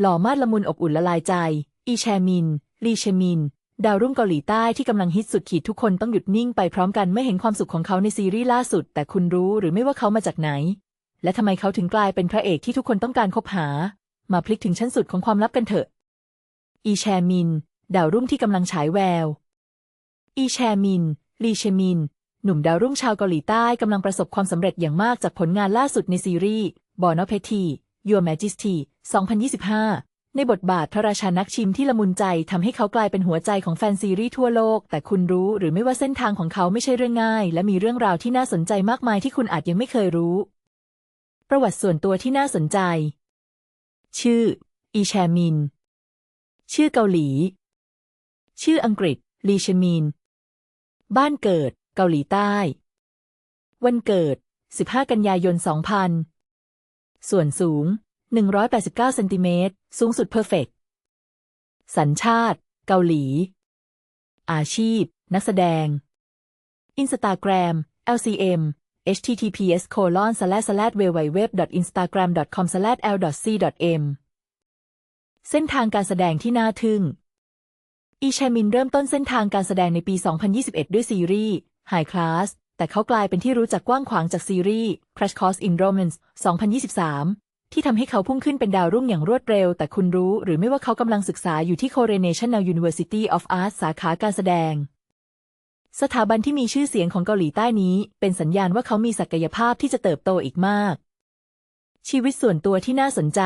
หล่อมาดละมุนอบอุ่นละลายใจ อีแชมิน ลีเชมิน ดาวรุ่งเกาหลีใต้ที่กำลังฮิตสุดขีดทุกคนต้องหยุดนิ่งไปพร้อมกันเมื่อเห็นความสุขของเขาในซีรีส์ล่าสุด แต่คุณรู้หรือไม่ว่าเขามาจากไหน และทำไมเขาถึงกลายเป็นพระเอกที่ทุกคนต้องการคบหา มาพลิกถึงชั้นสุดของความลับกันเถอะ อีแชมิน ดาวรุ่งที่กำลังฉายแวว อีแชมิน ลีเชมิน หนุ่มดาวรุ่งชาวเกาหลีใต้กำลังประสบความสำเร็จอย่างมากจากผลงานล่าสุดในซีรีส์ Born of Petty Your Majesty 2025 ในบทบาทพระราชานักชิมที่ละมุนใจทำให้เขากลายเป็นหัวใจของแฟนซีรีส์ทั่วโลก แต่คุณรู้หรือไม่ว่าเส้นทางของเขาไม่ใช่เรื่องง่าย และมีเรื่องราวที่น่าสนใจมากมายที่คุณอาจยังไม่เคยรู้ ประวัติส่วนตัวที่น่าสนใจ ชื่อ อีแชมิน ชื่อเกาหลี ชื่ออังกฤษ ลีชมิน บ้านเกิด เกาหลีใต้ วันเกิด 15 กันยายน 2000 ส่วนสูง 189เซนติเมตร สูงสุดเพอร์เฟกสัญชาติ เกาหลี อาชีพ นักแสดง อินสตาแกรม LCM https colon slash slash www instagram com slash l c m เส้นทางการแสดงที่น่าทึ่ง อีแชมินเริ่มต้นเส้นทางการแสดงในปี 2021 ด้วยซีรีส์ High Class แต่เขากลายเป็นที่รู้จักกว้างขวางจากซีรีส์ Crash Course in Romance 2023 ที่ทำให้เขาพุ่งขึ้นเป็นดาวรุ่งอย่างรวดเร็ว แต่คุณรู้หรือไม่ว่าเขากำลังศึกษาอยู่ที่ Coronation University of Arts สาขาการแสดง สถาบันที่มีชื่อเสียงของเกาหลีใต้นี้ เป็นสัญญาณว่าเขามีศักยภาพที่จะเติบโตอีกมาก ชีวิตส่วนตัวที่น่าสนใจ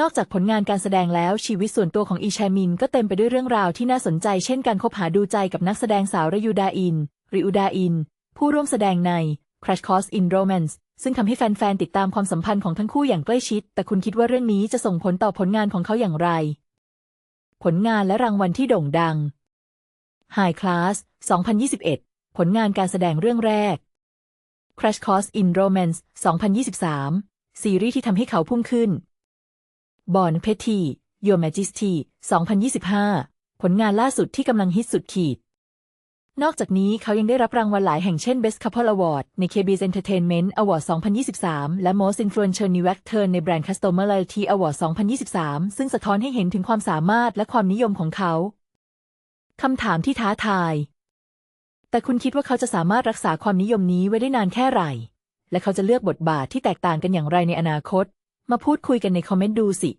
นอกจากผลงานการแสดงแล้วชีวิตส่วนตัวของอีแชมินก็เต็มไปด้วยเรื่องราวที่น่าสนใจ เช่นการคบหาดูใจกับนักแสดงสาวรยูดาอินริอุดาอิน ผู้ร่วมแสดงใน Crash Course in Romance ซึ่งทำให้แฟนๆติดตามความสัมพันธ์ของทั้งคู่อย่างใกล้ชิด แต่คุณคิดว่าเรื่องนี้จะส่งผลต่อผลงานของเขาอย่างไร ผลงานและรางวัลที่โด่งดัง High Class 2021 ผลงานการแสดงเรื่องแรก Crash Course in Romance 2023 ซีรีส์ที่ทำให้เขาพุ่งขึ้น Born Petty Your Majesty 2025 ผลงานล่าสุดที่กำลังฮิตสุดขีด นอกจากนี้เขายังได้รับรางวัลหลายแห่งเช่น Best Couple Award ใน KBS Entertainment Award 2023 และ Most Influential New Actor ใน Brand Customer Loyalty Award 2023 ซึ่งสะท้อนให้เห็นถึงความสามารถและความนิยมของเขา คำถามที่ท้าทาย แต่คุณคิดว่าเขาจะสามารถรักษาความนิยมนี้ไว้ได้นานแค่ไหร่และเขาจะเลือกบทบาทที่แตกต่างกันอย่างไรในอนาคต มาพูดคุยกันในคอมเมนต์ดูสิ